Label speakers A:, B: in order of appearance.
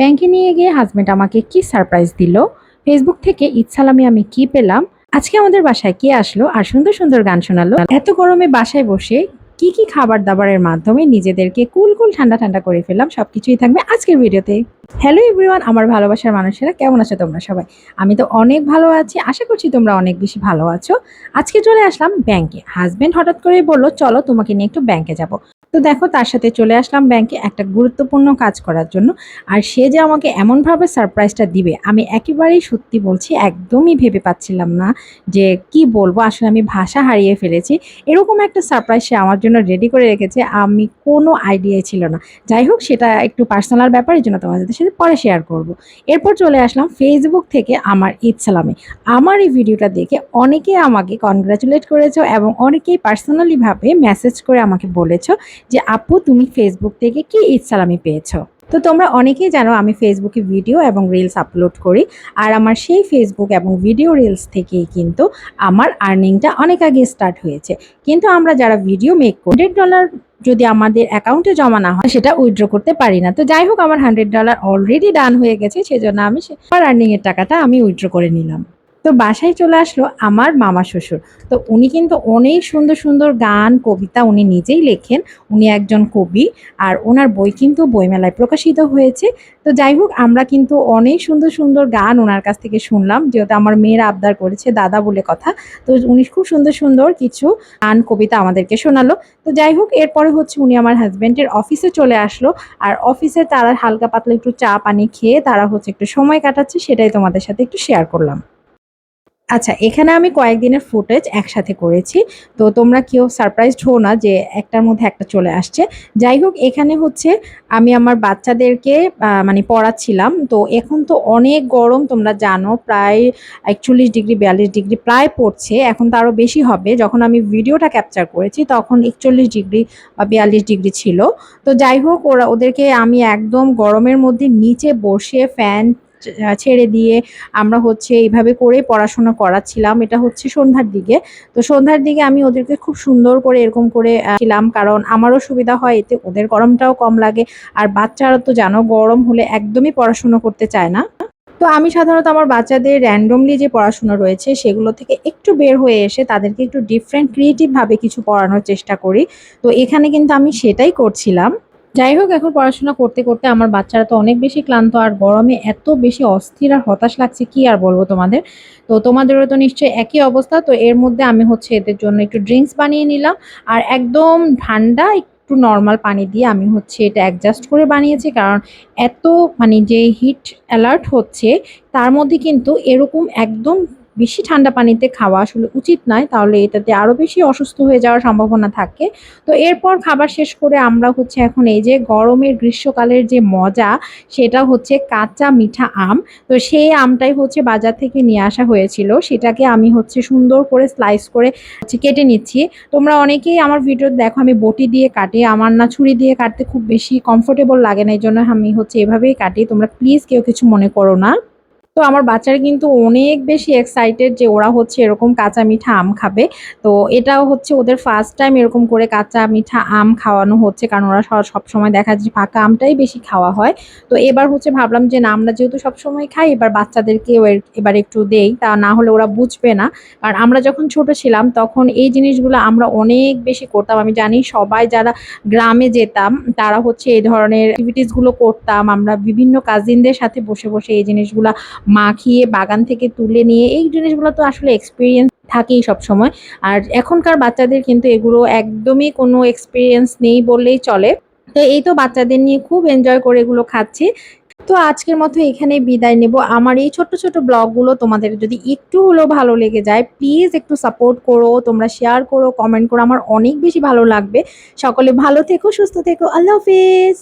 A: ব্যাংকে নিয়ে গিয়ে হাজব্যান্ড আমাকে কি সারপ্রাইজ দিল? ফেসবুক থেকে ঈদ সালামি আমি কি পেলাম? আজকে আমাদের বাসায় কে আসলো? আর সুন্দর সুন্দর গান শোনালো। এত গরমে বাসায় বসে কি কি খাবার দাবারের মাধ্যমে নিজেদেরকে কুল কুল ঠান্ডা ঠান্ডা করে ফেললাম, সবকিছুই থাকবে আজকের ভিডিওতে। হ্যালো এভরিওয়ান আমার ভালোবাসার মানুষেরা কেমন আছো তোমরা সবাই? আমি তো অনেক ভালো আছি, আশা করছি তোমরা অনেক বেশি ভালো আছো। আজকে চলে আসলাম ব্যাংকে। হাজবেন্ড হঠাৎ করে বলল, চলো তোমাকে নিয়ে একটু ব্যাংকে যাব। তো দেখো, তার সাথে চলে আসলাম ব্যাংকে একটা গুরুত্বপূর্ণ কাজ করার জন্য। আর সে যে আমাকে এমনভাবে সারপ্রাইজটা দিবে, আমি একেবারেই সত্যি বলছি, একদমই ভেবে পাচ্ছিলাম না যে কি বলব। আসলে আমি ভাষা হারিয়ে ফেলেছি। এরকম একটা সারপ্রাইজ সে আমার জন্য রেডি করে রেখেছে, আমি কোনো আইডিয়াই ছিল না। যাই হোক, সেটা একটু পার্সোনাল ব্যাপার, এই জন্য তোমাদের সাথে পরে শেয়ার করব। এরপর চলে আসলাম ফেসবুক থেকে আমার ঈদ সালামে আমার এই ভিডিওটা দেখে অনেকে আমাকে কনগ্রাচুলেট করেছ এবং অনেকেই পার্সোনালিভাবে মেসেজ করে আমাকে বলেছ যে, আপু, তুমি ফেসবুক থেকে কি ঈদ সালামি পেয়েছ? তো তোমরা অনেকেই জানো আমি ফেসবুকে ভিডিও এবং রিলস আপলোড করি। আর আমার সেই ফেসবুক এবং ভিডিও রিলস থেকেই কিন্তু আমার আর্নিংটা অনেক আগে স্টার্ট হয়েছে। কিন্তু আমরা যারা ভিডিও মেক করি হান্ড্রেড ডলার যদি আমাদের অ্যাকাউন্টে জমা না হয়, সেটা উইথড্র করতে পারি না। তো যাই হোক, আমার হান্ড্রেড ডলার অলরেডি ডান হয়ে গেছে, সেজন্য আমি আমার আর্নিংয়ের টাকাটা আমি উইথড্র করে নিলাম। তো বাসায় চলে আসলো আমার মামা শ্বশুর। তো উনি কিন্তু অনেক সুন্দর সুন্দর গান, কবিতা উনি নিজেই লেখেন। উনি একজন কবি আর ওনার বই কিন্তু বইমেলায় প্রকাশিত হয়েছে। তো যাই হোক, আমরা কিন্তু অনেক সুন্দর সুন্দর গান ওনার কাছ থেকে শুনলাম। যেহেতু আমার মেয়েরা আবদার করেছে দাদা বলে কথা, তো উনি খুব সুন্দর সুন্দর কিছু গান, কবিতা আমাদেরকে শোনালো। তো যাই হোক, এরপরে হচ্ছে উনি আমার হাজব্যান্ডের অফিসে চলে আসলো। আর অফিসে তারা হালকা পাতলা একটু চা, পানি খেয়ে তারা হচ্ছে একটু সময় কাটাচ্ছে, সেটাই তোমাদের সাথে একটু শেয়ার করলাম। আচ্ছা এখানে আমি কয়েকদিনের ফুটেজ একসাথে করেছি। তো তোমরা কেউ সারপ্রাইজড হো না যে একটার মধ্যে একটা চলে আসছে। যাই হোক, এখানে হচ্ছে আমি আমার বাচ্চাদেরকে মানে পড়াচ্ছিলাম। তো এখন তো অনেক গরম, তোমরা জানো, প্রায় একচল্লিশ ডিগ্রি, বিয়াল্লিশ ডিগ্রি প্রায় পড়ছে। এখন তো আরও বেশি হবে। যখন আমি ভিডিওটা ক্যাপচার করেছি, তখন একচল্লিশ ডিগ্রি বা বিয়াল্লিশ ডিগ্রি ছিল। তো যাই হোক, ওরা, ওদেরকে আমি একদম গরমের মধ্যে নিচে বসে ফ্যান ছেড়ে দিয়ে আমরা হচ্ছে এইভাবে করে পড়াশোনা করাচ্ছিলাম। এটা হচ্ছে সন্ধ্যার দিকে। তো সন্ধ্যার দিকে আমি ওদেরকে খুব সুন্দর করে এরকম করে ছিলাম। কারণ আমারও সুবিধা হয়, এতে ওদের গরমটাও কম লাগে। আর বাচ্চারা তো জানো, গরম হলে একদমই পড়াশোনা করতে চায় না। তো আমি সাধারণত আমার বাচ্চাদের র্যান্ডমলি যে পড়াশোনা রয়েছে, সেগুলো থেকে একটু বের হয়ে এসে তাদেরকে একটু ডিফারেন্ট ক্রিয়েটিভভাবে কিছু পড়ানোর চেষ্টা করি। তো এখানে কিন্তু আমি সেটাই করছিলাম। যাই হোক, এখন পড়াশোনা করতে করতে আমার বাচ্চারা তো অনেক বেশি ক্লান্ত, আর গরমে এত বেশি অস্থির আর হতাশ লাগছে, কি আর বলব তোমাদের? তো তোমাদেরও তো নিশ্চয়ই একই অবস্থা, তো এর মধ্যে আমি হচ্ছে এদের জন্য একটু ড্রিঙ্কস বানিয়ে নিলাম, আর একদম ঠান্ডা একটু নর্মাল পানি দিয়ে আমি হচ্ছে এটা অ্যাডজাস্ট করে বানিয়েছি, কারণ এত মানে যে হিট অ্যালার্ট হচ্ছে, তার মধ্যে কিন্তু এরকম একদম বেশি ঠান্ডা পানিতে খাওয়া আসলে উচিত নয়, তাহলে এটাতে আরও বেশি অসুস্থ হয়ে যাওয়ার সম্ভাবনা থাকে। তো এরপর খাবার শেষ করে আমরা হচ্ছে এখন এই যে গরমের গ্রীষ্মকালের যে মজা, সেটা হচ্ছে কাঁচা মিঠা আম। তো সেই আমটাই হচ্ছে বাজার থেকে নিয়ে আসা হয়েছিল। সেটাকে আমি হচ্ছে সুন্দর করে স্লাইস করে কেটে নিচ্ছি। তোমরা অনেকেই আমার ভিডিও দেখো, আমি বটি দিয়ে কাটি। আমার না ছুরি দিয়ে কাটতে খুব বেশি কমফোর্টেবল লাগে না এই জন্য আমি হচ্ছে এভাবেই কাটি। তোমরা প্লিজ কেউ কিছু মনে করো না। তো আমার বাচ্চারা কিন্তু অনেক বেশি এক্সাইটেড যে ওরা হচ্ছে এরকম কাঁচা মিঠা আম খাবে। তো এটাও হচ্ছে ওদের ফার্স্ট টাইম এরকম করে কাঁচা মিঠা আম খাওয়ানো হচ্ছে, কারণ ওরা সব সময় দেখা যায় ফাঁকা আমটাই বেশি খাওয়া হয়। তো এবার হচ্ছে ভাবলাম যে না, আমরা যেহেতু সবসময় খাই, এবার বাচ্চাদেরকেও এবার একটু দেই, তা না হলে ওরা বুঝবে না। আর আমরা যখন ছোট ছিলাম, তখন এই জিনিসগুলো আমরা অনেক বেশি করতাম। আমি জানি সবাই যারা গ্রামে যেতাম, তারা হচ্ছে এই ধরনের অ্যাক্টিভিটিসগুলো করতাম। আমরা বিভিন্ন কাজিনদের সাথে বসে বসে এই জিনিসগুলা মাখিয়ে বাগান থেকে তুলে নিয়ে, এই জিনিসগুলো তো আসলে এক্সপিরিয়েন্স থাকেই সময় আর এখনকার বাচ্চাদের কিন্তু এগুলো একদমই কোনো এক্সপিরিয়েন্স নেই বললেই চলে। তো এই তো বাচ্চাদের নিয়ে খুব এনজয় করে এগুলো খাচ্ছি। তো আজকের মতো এখানে বিদায় নেব। আমার এই ছোট্ট ছোট ব্লগগুলো তোমাদের যদি একটু হলেও ভালো লেগে যায় প্লিজ একটু সাপোর্ট করো, তোমরা শেয়ার করো কমেন্ট করো। আমার অনেক বেশি ভালো লাগবে। সকলে ভালো থেকো, সুস্থ থেকো। আল্লাহ হাফিজ।